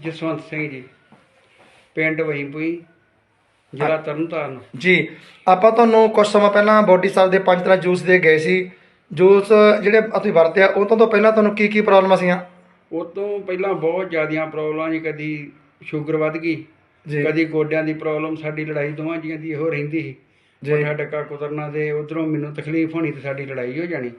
ਜਸਵੰਤ ਸਿੰਘ ਜੀ ਪਿੰਡ ਵਹੀਪੁਈ ਜ਼ਿਲ੍ਹਾ ਤਰਨਤਾਰਨ। ਜੀ ਆਪਾਂ ਤੁਹਾਨੂੰ ਕੁਝ ਸਮਾਂ ਪਹਿਲਾਂ ਬੋਡੀ ਸਾਹਿਬ ਦੇ ਪੰਜ ਤਰ੍ਹਾਂ ਜੂਸ ਦੇ ਗਏ ਸੀ। ਜੂਸ ਜਿਹੜੇ ਤੁਸੀਂ ਵਰਤਿਆ ਉਹ ਤੋਂ ਤੋਂ ਪਹਿਲਾਂ ਤੁਹਾਨੂੰ ਕੀ ਕੀ ਪ੍ਰੋਬਲਮਾਂ ਸੀਆਂ? ਉਹ ਤੋਂ ਪਹਿਲਾਂ ਬਹੁਤ ਜ਼ਿਆਦੀਆਂ ਪ੍ਰੋਬਲਮਾਂ ਜੀ ਕਦੀ ਸ਼ੂਗਰ ਵੱਧ ਗਈ ਜੀ। ਕਦੀ ਗੋਡਿਆਂ ਦੀ ਪ੍ਰੋਬਲਮ ਸਾਡੀ ਲੜਾਈ ਦੋਵਾਂ ਜੀਆਂ ਦੀ ਇਹੋ ਰਹਿੰਦੀ ਸੀ। ਜੀ। ਕੋਠਾ ਡੱਕਾ ਕੁਤਰਨਾ ਦੇ ਉਧਰੋਂ ਮੈਨੂੰ ਤਕਲੀਫ ਹੋਣੀ ਤੇ ਸਾਡੀ ਲੜਾਈ ਹੋ ਜਾਣੀ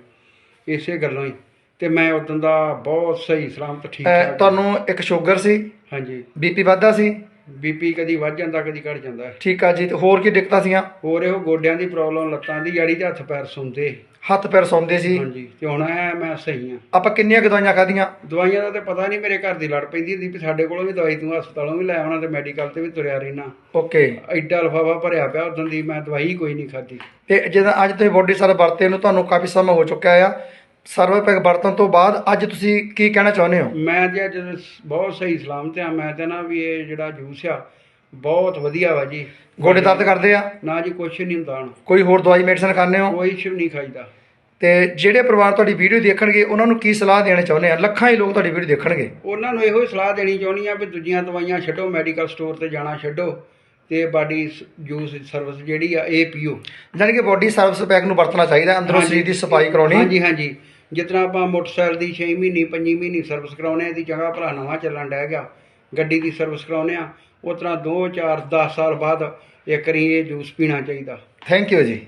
ਇਸੇ ਗੱਲੋਂ ਹੀ। ਤੇ ਮੈਂ ਉਦੋਂ ਦਾ ਬਹੁਤ ਸਹੀ ਸਲਾਮਤ ਠੀਕ ਅਹ, ਠਾਕ ਤੁਹਾਨੂੰ ਇੱਕ ਸ਼ੂਗਰ ਸੀ ਹਾਂਜੀ। ਬੀਪੀ ਵੱਧਦਾ ਸੀ? ਬੀਪੀ ਕਦੀ ਵੱਧ ਜਾਂਦਾ ਕਦੀ ਘਟ ਜਾਂਦਾ। ਹੈ। ਠੀਕ ਆ ਜੀ ਤੇ ਹੋਰ ਕੀ ਦਿੱਕਤਾਂ ਸੀਆਂ ਹੋਰ ਇਹੋ ਗੋਡਿਆਂ ਦੀ ਪ੍ਰੋਬਲਮ ਲੱਤਾਂ ਦੀ ਜੜੀ ਤੇ ਹੱਥ ਪੈਰ ਸੁੰਦੇ। ਹੱਥ ਪੈਰ ਸੌਂਦੇ ਸੀ? ਹਾਂਜੀ ਤੇ ਹੁਣ ਐ ਮੈਂ ਸਹੀ ਆ। ਆਪਾਂ ਕਿੰਨੀਆਂ ਕੁ ਦਵਾਈਆਂ ਖਾਧੀਆਂ? ਦਵਾਈਆਂ ਦਾ ਤੇ ਪਤਾ ਨਹੀਂ ਮੇਰੇ ਘਰ ਦੀ ਲੜ ਪੈਂਦੀ ਹੁੰਦੀ ਵੀ ਸਾਡੇ ਕੋਲੋਂ ਵੀ ਦਵਾਈ ਤੂੰ ਹਸਪਤਾਲੋਂ ਵੀ ਲੈ ਆਉਣਾ ਤੇ ਮੈਡੀਕਲ ਤੇ ਵੀ ਤੁਰਿਆ ਰਹਿਣਾ। ਓਕੇ। ਐਡਾ ਲਫਾਫਾ ਭਰਿਆ ਪਿਆ ਉਦੋਂ ਦੀ ਮੈਂ ਦਵਾਈ ਕੋਈ ਨਹੀਂ ਖਾਧੀ। ਤੇ ਜਦੋਂ ਅੱਜ ਤੁਸੀਂ ਬੋਡੀ ਸਰ ਵਰਤੇ ਨੂੰ ਤੁਹਾਨੂੰ ਕਾਫੀ ਸਮਾਂ ਹੋ ਚੁੱਕਿਆ ਆ। ਸਰਵਰ ਪੈਕ ਵਰਤਣ ਤੋਂ ਬਾਅਦ ਅੱਜ ਤੁਸੀਂ ਕੀ ਕਹਿਣਾ ਚਾਹੁੰਦੇ ਹੋ? ਮੈਂ ਜੇ ਅੱਜ ਬਹੁਤ ਸਹੀ ਸਲਾਮਤ ਆ ਮੈਂ ਤੇ ਨਾ ਵੀ ਇਹ ਜਿਹੜਾ ਜੂਸ ਆ ਬਹੁਤ ਵਧੀਆ ਵਾ ਜੀ। ਗੋਡੇ ਦਰਦ ਕਰਦੇ ਆ? ਨਾ ਜੀ ਕੁਛ ਨਹੀਂ ਹੁੰਦਾ ਹੁਣ। ਕੋਈ ਹੋਰ ਦਵਾਈ ਮੈਡੀਸਨ ਖਾਂਦੇ ਹੋ? ਕੋਈ ਸ਼ਿਵ ਨਹੀਂ ਖਾਈਦਾ। ਤੇ ਜਿਹੜੇ ਪਰਿਵਾਰ ਤੁਹਾਡੀ ਵੀਡੀਓ ਦੇਖਣਗੇ ਉਹਨਾਂ ਨੂੰ ਕੀ ਸਲਾਹ ਦੇਣਾ ਚਾਹੁੰਦੇ ਆ? ਲੱਖਾਂ ਹੀ ਲੋਕ ਤੁਹਾਡੀ ਵੀਡੀਓ ਦੇਖਣਗੇ। ਉਹਨਾਂ ਨੂੰ ਇਹੋ ਹੀ ਸਲਾਹ ਦੇਣੀ ਚਾਹੁੰਦੀ ਆ ਵੀ ਦੂਜੀਆਂ ਦਵਾਈਆਂ ਛੱਡੋ ਮੈਡੀਕਲ ਸਟੋਰ ਤੇ ਜਾਣਾ ਛੱਡੋ ਤੇ ਬਾਡੀ ਜੂਸ ਸਰਵਿਸ ਜਿਹੜੀ ਆ ਇਹ ਪੀਓ। ਯਾਨੀ ਕਿ ਬੋਡੀ ਸਰਵਿਸ ਪੈਕ ਨੂੰ ਵਰਤਣਾ ਚਾਹੀਦਾ ਅੰਦਰੋਂ। ਸਰੀਰ ਦੀ ਸਫ਼ਾਈ ਕਰਾਉਣੀ। ਹਾਂਜੀ ਹਾਂਜੀ। ਜਿਤਨਾ ਆਪਾਂ ਮੋਟਰਸਾਈਕਲ ਦੀ 6 ਮਹੀਨੇ 5 ਮਹੀਨੇ ਸਰਵਿਸ ਕਰਾਉਨੇ ਆ ਦੀ ਜਗ੍ਹਾ ਭਲਾ ਨਵਾਂ ਚੱਲਣ ਡਿਆ ਗਿਆ ਗੱਡੀ ਦੀ ਸਰਵਿਸ ਕਰਾਉਨੇ ਆ ਉਸ ਤਰ੍ਹਾਂ 2 4 10 ਸਾਲ ਬਾਅਦ ਇੱਕ ਵਾਰੀ ਇਹ ਜੂਸ ਪੀਣਾ ਚਾਹੀਦਾ। ਥੈਂਕ ਯੂ ਜੀ।